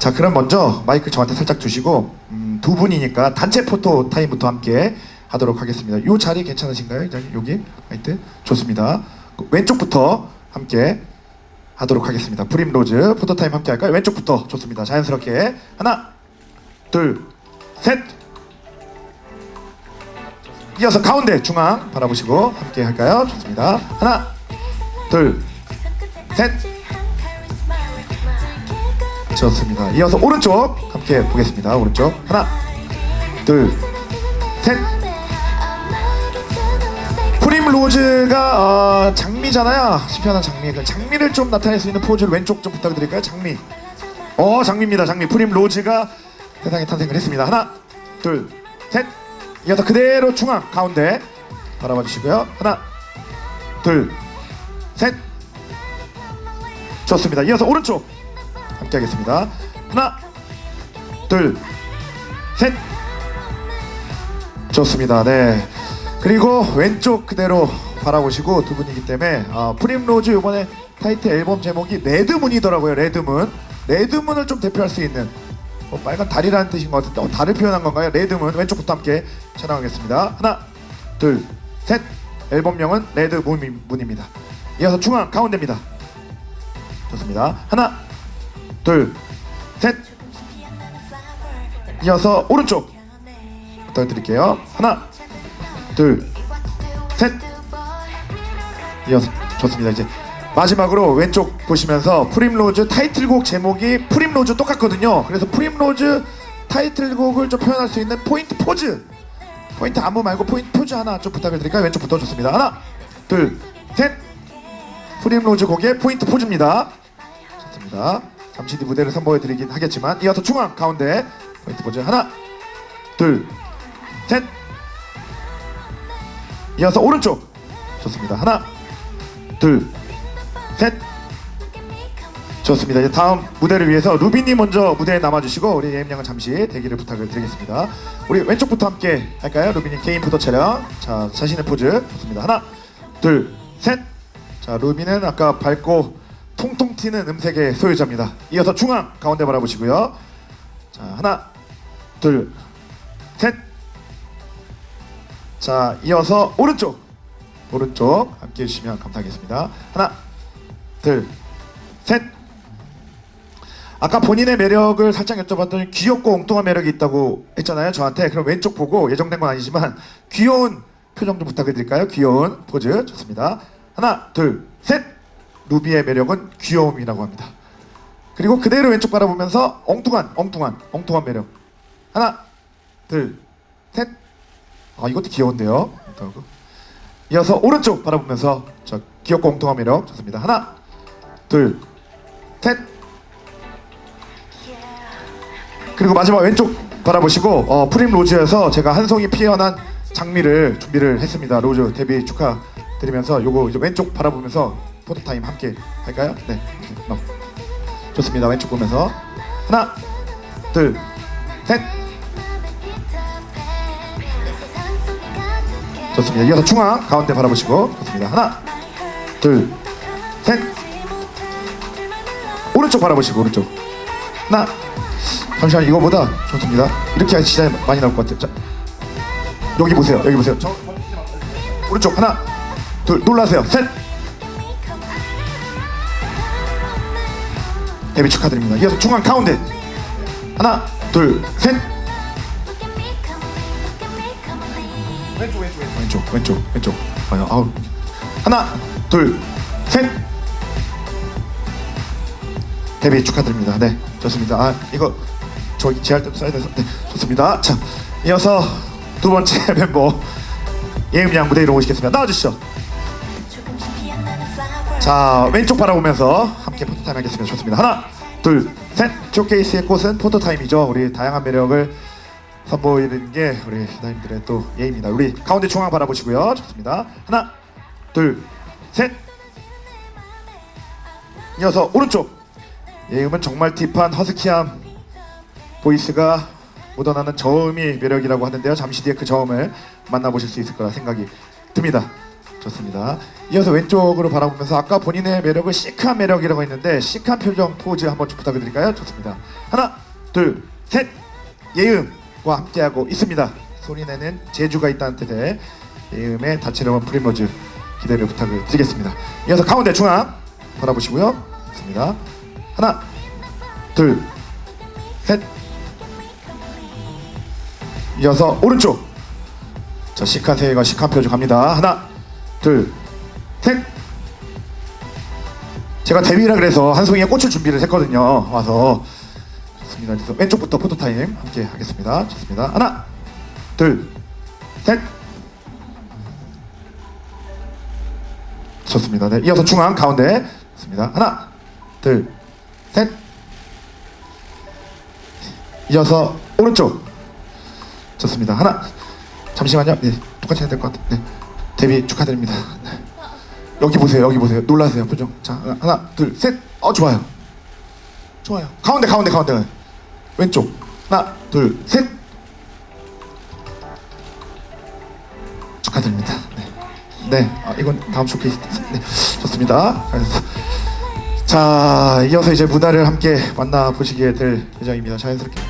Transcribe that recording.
자, 그럼 먼저 마이크 저한테 살짝 주시고 음, 두 분이니까 단체 포토 타임부터 함께 하도록 하겠습니다. 요 자리 괜찮으신가요? 이 여기 화이트 좋습니다. 그 왼쪽부터 함께 하도록 하겠습니다. 프림 로즈 포토 타임 함께 할까요? 왼쪽부터 좋습니다. 자연스럽게 하나, 둘, 셋. 이어서 가운데 중앙 바라보시고 함께 할까요? 좋습니다. 하나, 둘, 셋. 좋습니다. 이어서 오른쪽 함께 보겠습니다. 오른쪽 하나, 둘, 셋. 프림 로즈가 어, 장미잖아요. 시편한 장미. 그 장미를 좀 나타낼 수 있는 포즈를 왼쪽 좀 부탁드릴까요? 장미. 어, 장미입니다. 장미. 프림 로즈가 세상에 탄생을 했습니다. 하나, 둘, 셋. 이어서 그대로 중앙 가운데 바라봐 주시고요. 하나, 둘, 셋. 좋습니다. 이어서 오른쪽 함께 하겠습니다. 하나, 둘, 셋. 좋습니다. 네. 그리고 왼쪽 그대로 바라보시고 두 분이기 때문에 아, 프림로즈 이번에 타이틀 앨범 제목이 레드문이더라고요. 레드문. 레드문을 좀 대표할 수 있는 어, 빨간 달이라는 뜻인 것 같은데 어, 달을 표현한 건가요? 레드문 왼쪽부터 함께 촬영하겠습니다. 하나, 둘, 셋. 앨범명은 레드문입니다. 이어서 중앙 가운데입니다. 좋습니다. 하나, 둘, 셋. 이어서 오른쪽 부탁드릴게요. 하나, 둘, 셋. 이어서 좋습니다. 이제 마지막으로 왼쪽 보시면서 프림로즈 타이틀곡 제목이 프림로즈 똑같거든요. 그래서 프림로즈 타이틀곡을 좀 표현할 수 있는 포인트 포즈. 포인트 안무 말고 포인트 포즈 하나 좀 부탁을 드릴까요? 왼쪽부터 좋습니다. 하나, 둘, 셋. 프림로즈 곡의 포인트 포즈입니다. 좋습니다. 잠시 뒤 무대를 선보여 드리긴 하겠지만 이어서 중앙 가운데 포인트 포즈 하나, 둘, 셋. 이어서 오른쪽 좋습니다. 하나, 둘, 셋. 좋습니다. 이제 다음 무대를 위해서 루비님 먼저 무대에 남아주시고 우리 예임 양은 잠시 대기를 부탁을 드리겠습니다. 우리 왼쪽부터 함께 할까요? 루비님 개인 포토 촬영. 자 자신의 포즈 좋습니다. 하나, 둘, 셋. 자 루비는 아까 밝고 통통 튀는 음색의 소유자입니다. 이어서 중앙 가운데 바라보시고요. 자 하나, 둘, 셋. 자 이어서 오른쪽. 오른쪽 함께 해주시면 감사하겠습니다. 하나 둘 셋. 아까 본인의 매력을 살짝 여쭤봤더니 귀엽고 엉뚱한 매력이 있다고 했잖아요 저한테. 그럼 왼쪽 보고 예정된 건 아니지만 귀여운 표정 좀 부탁드릴까요? 귀여운 포즈. 좋습니다. 하나 둘 셋 루비의 매력은 귀여움이라고 합니다 그리고 그대로 왼쪽 바라보면서 엉뚱한 엉뚱한 엉뚱한 매력 하나 둘 셋 아 이것도 귀여운데요. 이어서 오른쪽 바라보면서 저 귀엽고 엉뚱한 매력 좋습니다. 하나, 둘, 셋. 그리고 마지막 왼쪽 바라보시고 어, 프림 로즈에서 제가 한 송이 피어난 장미를 준비를 했습니다. 로즈 데뷔 축하드리면서 요거 이제 왼쪽 바라보면서 포토 타임 함께 할까요? 네. 어. 좋습니다. 왼쪽 보면서 하나, 둘, 셋. 좋습니다. 이어서 중앙 가운데 바라보시고 좋습니다. 하나, 둘, 셋. 오른쪽 바라보시고 오른쪽. 하나. 잠시만 이거보다 좋습니다. 이렇게 하면 진짜 많이 나올 것 같아요. 자, 여기 보세요. 여기 보세요. 저, 오른쪽 하나, 둘 놀라세요. 셋. 데뷔 축하드립니다. 이어서 중앙 가운데. 하나, 둘, 셋. 왼쪽 왼쪽 왼쪽. 왼쪽 왼쪽 아유 아우. 하나 둘 셋. 데뷔 축하드립니다. 네 좋습니다. 아 이거 저기 제할 때도 써야 돼서. 네 좋습니다. 자 이어서 두 번째 멤버. 예음양 무대 위로 오시겠습니다. 나와주시죠. 자 왼쪽 바라보면서 함께 포토타임 하겠습니다. 좋습니다. 하나 둘 셋 쇼케이스의 꽃은 포토타임이죠 우리 다양한 매력을 선보이는 게 우리 나님들의 또 예입니다. 우리 가운데 중앙 바라보시고요. 좋습니다. 하나, 둘, 셋. 이어서 오른쪽. 예음은 정말 딥한 허스키함 보이스가 묻어나는 저음이 매력이라고 하는데요. 잠시 뒤에 그 저음을 만나보실 수 있을 거라 생각이 듭니다. 좋습니다. 이어서 왼쪽으로 바라보면서 아까 본인의 매력을 시크한 매력이라고 했는데 시크한 표정 포즈 한번 좀 부탁드릴까요? 좋습니다. 하나, 둘, 셋. 예음과 함께하고 있습니다. 소리내는 재주가 있다는 뜻의 예음의 다채로운 프리모즈 기대를 부탁을 드리겠습니다. 이어서 가운데 중앙 바라보시고요. 좋습니다. 하나, 둘, 셋. 이어서 오른쪽. 자, 시칸 세이가 시칸 표주 갑니다. 하나, 둘, 셋. 제가 데뷔라 그래서 한 송이의 꽃을 준비를 했거든요. 와서 좋습니다. 그래서 왼쪽부터 포토 타임 함께 하겠습니다. 좋습니다. 하나, 둘, 셋. 좋습니다. 네, 이어서 중앙 가운데 좋습니다. 하나, 둘, 셋. 이어서 오른쪽 좋습니다. 하나, 잠시만요. 네, 똑같이 해야 될 것 같아요. 네, 데뷔 축하드립니다. 네. 여기 보세요. 여기 보세요. 놀라세요. 표정. 자, 하나, 둘, 셋. 어, 좋아요. 좋아요. 가운데, 가운데, 가운데. 왼쪽. 하나, 둘, 셋. 축하드립니다. 네. 네. 아, 이건 다음 쇼케이스. 네. 좋습니다. 자, 이어서 이제 무대를 함께 만나 보시게 될 예정입니다. 자연스럽게.